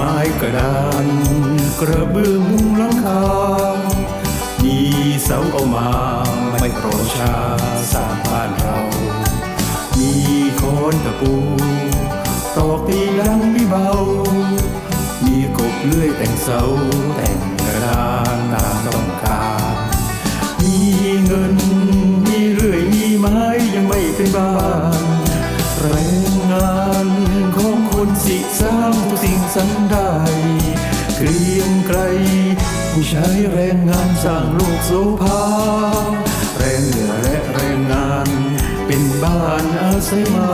ไม้กระดาน กระเบื้องมุงหลังคา มีเสาเอามาไม่โปรชาสร้างบ้านเรา มีโคนตะปูตอกตีดังไม่เบา มีกบเลื่อยแต่งเสาแต่งกระดานตามต้องการ มีเงิน มีเรื่อยมีไม้ยังไม่เป็นบ้าน คนสิสร้างทุกสิ่งสันได้ เกรียงไกรผู้ใช้แรงงานสร้างโลกโสภา แรงเหนือและแรงงาน เป็นบ้านอาศัยมา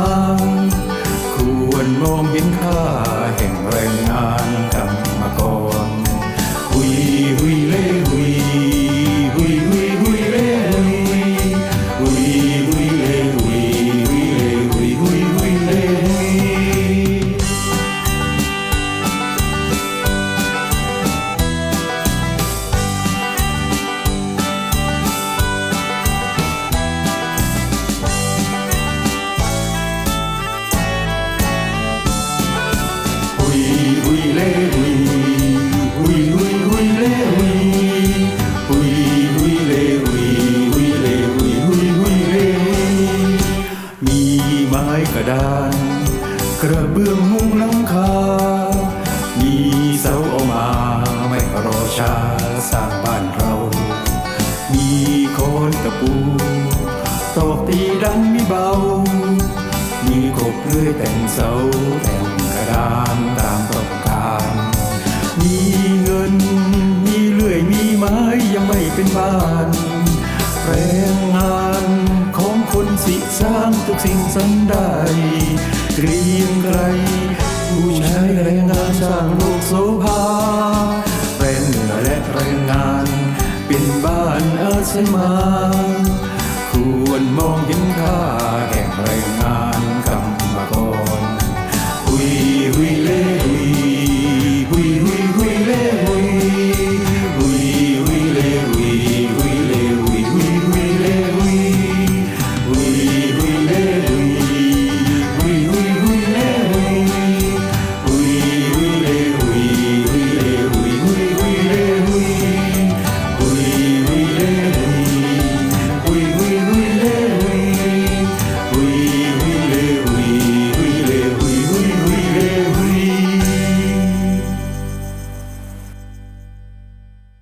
ควรมองเห็นค่าแห่งแรงงาน เบื้องมุงลังคา มีเสาเอามาไม่รอช้าสร้างบ้านเรา มีโคนตะปูตอกตีดังไม่เบา มีกบเลื่อยแต่งเสาแต่งกระดานตามต้องการ มีเงินมีเลื่อยมีไม้ยังไม่เป็นบ้านแรงงานของคนสิสร้างทุกสิ่งสันได้ เกรียงไกรผู้ใช้แรงงานสร้างโลกโสภาแรงเหนือและแรงงาน เป็นบ้านอาเซมา